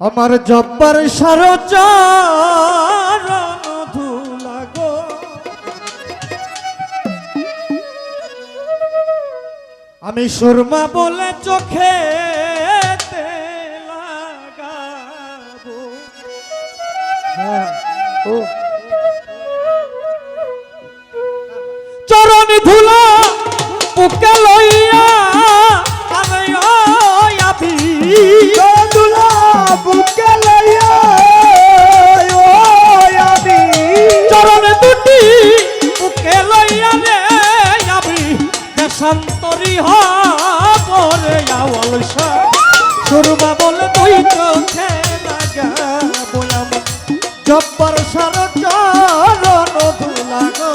আমার জব্বার সারচার ধুলা গো। আমি সুরমা বলে চোখে লাগাবো। ও। দেশান্তরী হরে আওয়াল সুরমা বলে তুই চোখে লাগাবো আমার জব্বর সার চরণ ধুলা গো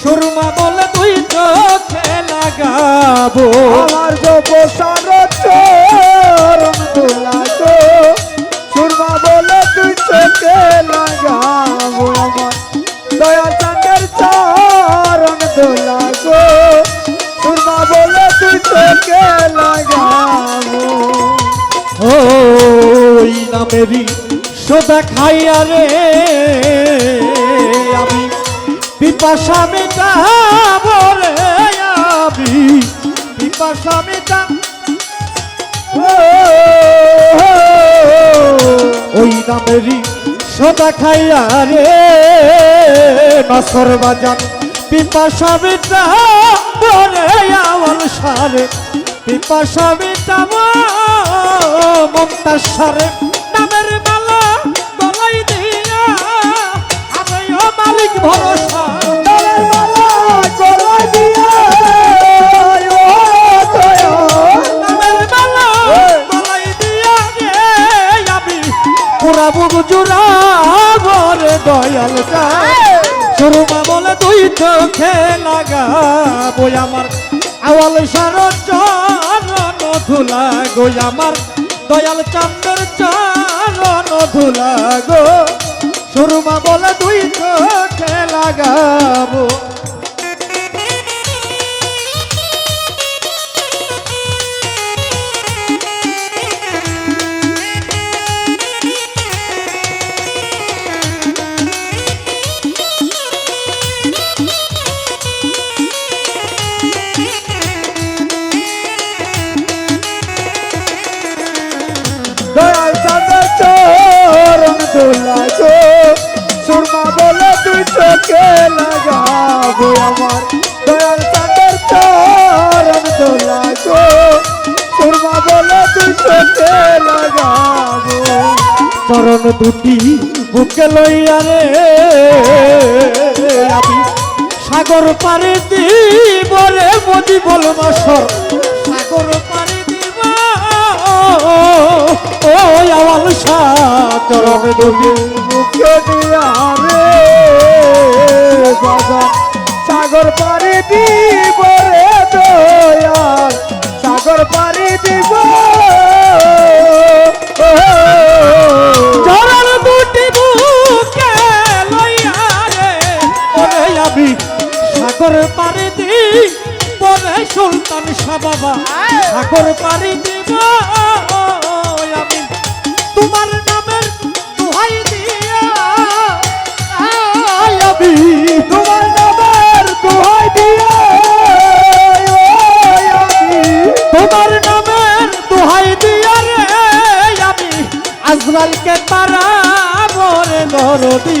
সুরমা বলে তুই চোখে লাগাবো আমার যব সার দুলা গো বলে তুই চোখে লাগাবো। ওই নামেরই সোদা খাইয়া রে, আমি পিপাসা মেটাবো রে, আমি পিপাসা মেটা। ওই নামেরই সোদা খাইয়া রে নসর বাজান পিপাসা রে আওয়াল সারে। মমতাজ সারে। নামের মালা দিয়া। ও মালিক ভরসা চোখে লাগাবো আমার। আওয়াল সার চরণ ধুলা গো আমার। দয়াল চান্দর চরণ ধুলা গো। সুরমা বলে দুই চোখে লাগাবো। দোলা গো সুরমা বলে তুই চোখে লাগাবো আমার। দয়াল চাঁদের চরণ দোলা গো সুরমা বলে তুই চোখে লাগাবো। চরণ দুটি বুকে লইয়া রে। আমি সাগর পারে দিব রে, মদি বল মাসর সাগর পারে ও আওয়াল চরণ দুটি মুখে দিয়া রে বাবা। সাগর পাড়ি দিব রে দয়াল। সাগর পাড়ি দিব। চরণ দুটি বুকে লইয়া রে। ওরে আমি সাগর পারে দি বলে সুলতান শাহ বাবা সাগর পারে দিব। আমি তোমার নামের দোহাই দিয়া। আমি তোমার নামের দোহাই দিয়ে। তোমার নামের দোহাই দিয়া রে। আমি আজরালকে তারা বরে দরদি।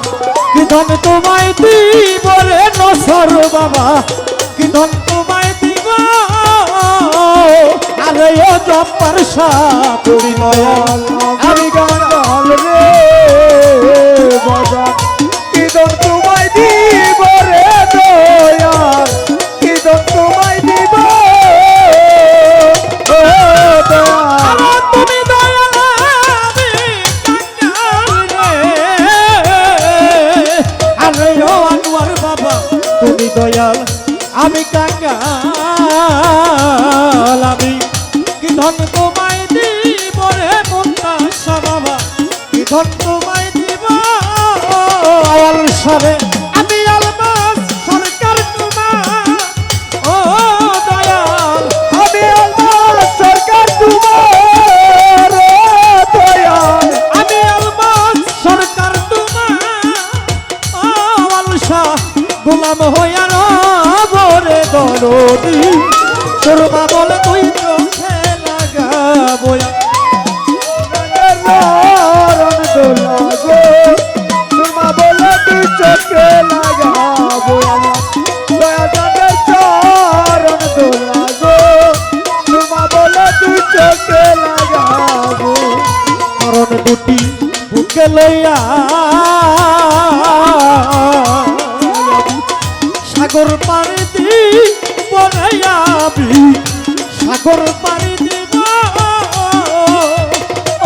ধন তোমায় দিব রে নসর বাবা? কি তোমায় দিব আরে ও জপার তুমি দয়াল আমি গান রে বাবা ধন তোমায় দিব রে মুন্তাসা বাবা কি ধন তোমায় দুটি বুকে লইয়া। সাগর পাড়ি দি বনাইয়াবি সাগর পাড়ি দিব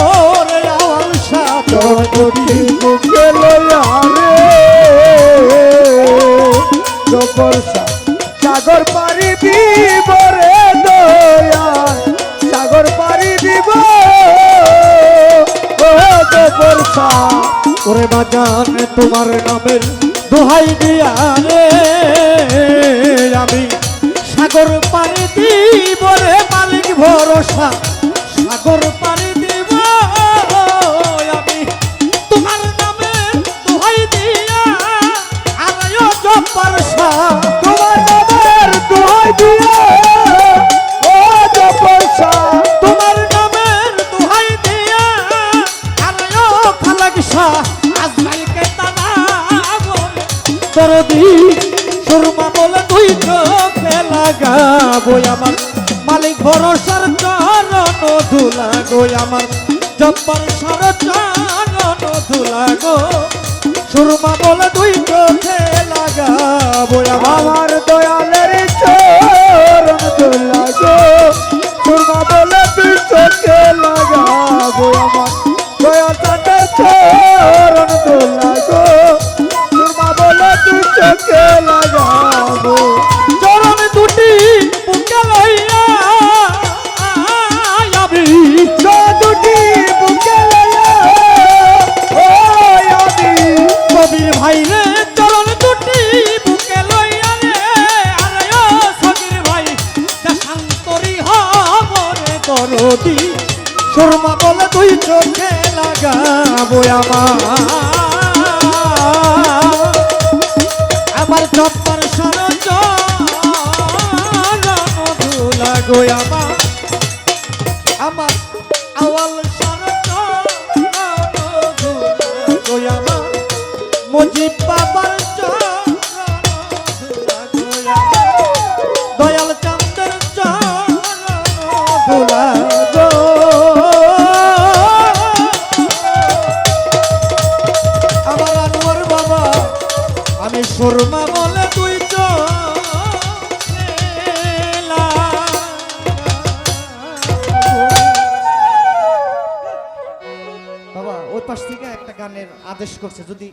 ওরে আওয়াল সাগর দুটি বুকে লইয়া রে। সাগর পারি বাজান তোমার নামের দোহাই দিয়া আমি সাগর পানি দিব রে মালিক ভরসা, সাগর পানি দিব। আমার মালিক ভরসার চরণ ধুলা গো আমার। জব্বর সর চরণ ধুলা গো সুরমা বলে দুই চোখে লাগাবো আমার। দয়ালের চরণ দোলা শর্মা বলে তুই চোখে লাগাবো আমার। আমার চপ্পার সরজ লাগো আমার। আমি সুরমা বলে তুই বাবা ওই পাশ থেকে একটা গানের আদেশ করছে যদি